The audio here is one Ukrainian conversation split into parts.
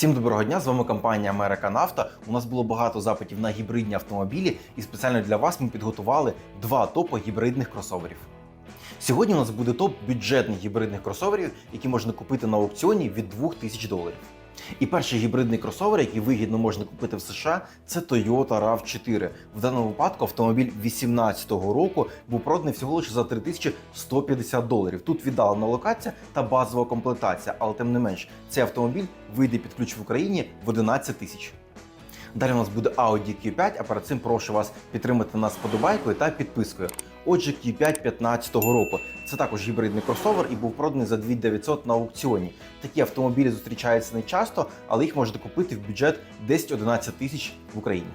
Всім доброго дня! З вами компанія Америка Нафта. У нас було багато запитів на гібридні автомобілі, і спеціально для вас ми підготували два топи гібридних кросоверів. Сьогодні у нас буде топ бюджетних гібридних кросоверів, які можна купити на аукціоні від 2000 доларів. І перший гібридний кросовер, який вигідно можна купити в США, це Toyota RAV4. В даному випадку автомобіль 2018 року був проданий всього лише за 3150 доларів. Тут віддалена локація та базова комплектація, але тим не менш, цей автомобіль вийде під ключ в Україні в 11 тисяч. Далі у нас буде Audi Q5, а перед цим прошу вас підтримати нас подобайкою та підпискою. Отже, Q5 2015 року. Це також гібридний кросовер і був проданий за 2900 на аукціоні. Такі автомобілі зустрічаються не часто, але їх можна купити в бюджет 10-11 тисяч в Україні.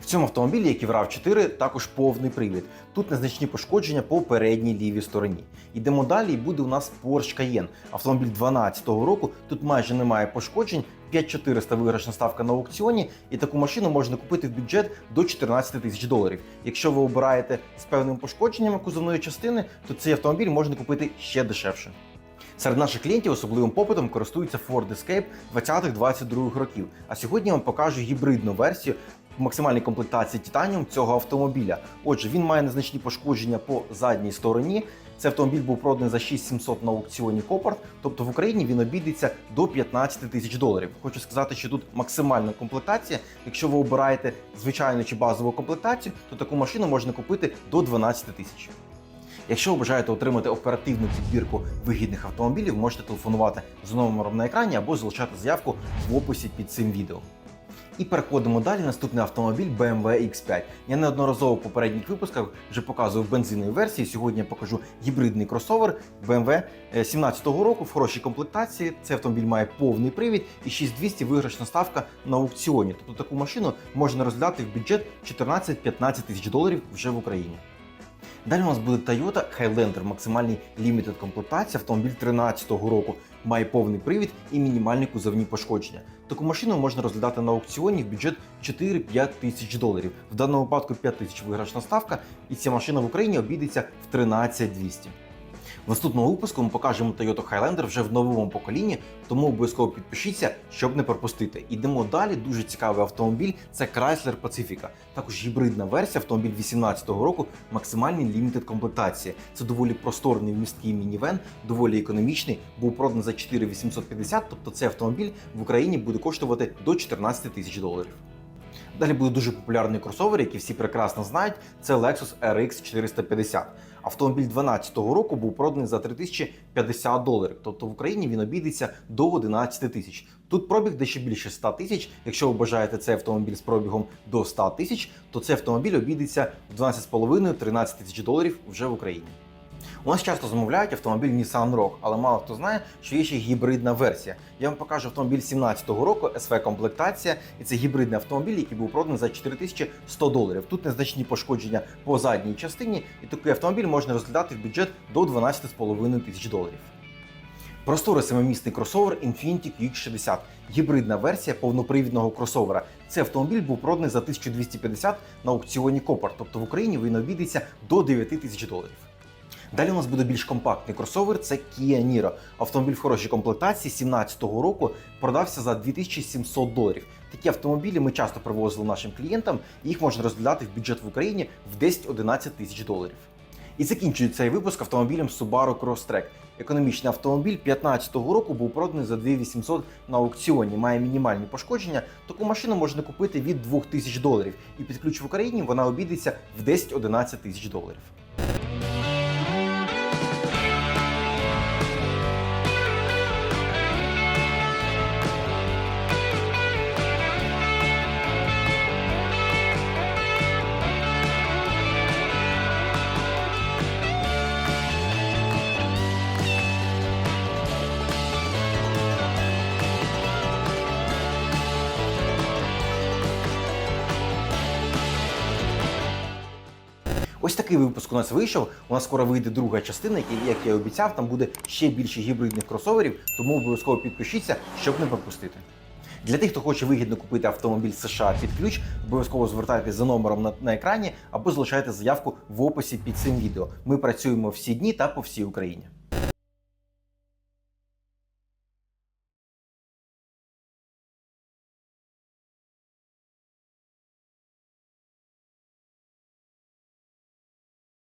В цьому автомобілі, як і в RAV4, також повний привід. Тут незначні пошкодження по передній лівій стороні. Йдемо далі, і буде у нас Porsche Cayenne. Автомобіль 2012 року. Тут майже немає пошкоджень. 5400 виграшна ставка на аукціоні, і таку машину можна купити в бюджет до 14 тисяч доларів. Якщо ви обираєте з певними пошкодженнями кузовної частини, то цей автомобіль можна купити ще дешевше. Серед наших клієнтів особливим попитом користується Ford Escape 20-22 років. А сьогодні я вам покажу гібридну версію в максимальній комплектації Titanium цього автомобіля. Отже, він має незначні пошкодження по задній стороні. Цей автомобіль був проданий за 6700 на аукціоні Копарт, тобто в Україні він обійдеться до 15 тисяч доларів. Хочу сказати, що тут максимальна комплектація. Якщо ви обираєте звичайну чи базову комплектацію, то таку машину можна купити до 12 тисяч. Якщо ви бажаєте отримати оперативну підбірку вигідних автомобілів, можете телефонувати з номером на екрані або залишати заявку в описі під цим відео. І переходимо далі. Наступний автомобіль BMW X5. Я неодноразово в попередніх випусках вже показував бензинові версії. Сьогодні я покажу гібридний кросовер BMW 2017 року в хорошій комплектації. Цей автомобіль має повний привід і 6200 виграшна ставка на аукціоні. Тобто таку машину можна розглядати в бюджет 14-15 тисяч доларів вже в Україні. Далі у нас буде Toyota Highlander, максимальний лімітед комплектація, автомобіль 2013 року, має повний привід і мінімальні кузовні пошкодження. Таку машину можна розглядати на аукціоні в бюджет 4-5 тисяч доларів. В даному випадку 5 тисяч виграшна ставка, і ця машина в Україні обійдеться в 13 200. В наступному випуску ми покажемо Toyota Highlander вже в новому поколінні, тому обов'язково підпишіться, щоб не пропустити. Ідемо далі. Дуже цікавий автомобіль. Це Chrysler Pacifica. Також гібридна версія, автомобіль 2018 року, максимальний лімітед комплектації. Це доволі просторний вмісткий мінівен, доволі економічний. Був проданий за 4850, тобто цей автомобіль в Україні буде коштувати до 14 тисяч доларів. Далі буде дуже популярний кросовер, який всі прекрасно знають. Це Lexus RX 450. Автомобіль 2012 року був проданий за 3050 доларів. Тобто в Україні він обійдеться до 11 тисяч. Тут пробіг дещо більше 100 тисяч. Якщо ви бажаєте цей автомобіль з пробігом до 100 тисяч, то цей автомобіль обійдеться в 12,5-13 тисяч доларів вже в Україні. У нас часто замовляють автомобіль Nissan Rogue, але мало хто знає, що є ще гібридна версія. Я вам покажу автомобіль 2017 року, SV комплектація, і це гібридний автомобіль, який був проданий за 4100 доларів. Тут незначні пошкодження по задній частині, і такий автомобіль можна розглядати в бюджет до 12,5 тисяч доларів. Просторий семимісний кросовер Infiniti QX60, гібридна версія повнопривідного кросовера. Цей автомобіль був проданий за 1250 на аукціоні Копар, тобто в Україні він обійдеться до 9 тисяч доларів. Далі у нас буде більш компактний кросовер, це Kia Niro. Автомобіль в хорошій комплектації 2017 року продався за 2700 доларів. Такі автомобілі ми часто привозили нашим клієнтам, і їх можна розглядати в бюджет в Україні в 10-11 тисяч доларів. І закінчує цей випуск автомобілем Subaru Crosstrek. Економічний автомобіль 2015 року був проданий за 2800 на аукціоні, має мінімальні пошкодження. Таку машину можна купити від 2000 доларів. І під ключ в Україні вона обійдеться в 10-11 тисяч доларів. Такий випуск у нас вийшов. У нас скоро вийде друга частина, і, як я і обіцяв, там буде ще більше гібридних кросоверів, тому обов'язково підпишіться, щоб не пропустити. Для тих, хто хоче вигідно купити автомобіль США під ключ, обов'язково звертайтеся за номером на, на екрані або залишайте заявку в описі під цим відео. Ми працюємо всі дні та по всій Україні.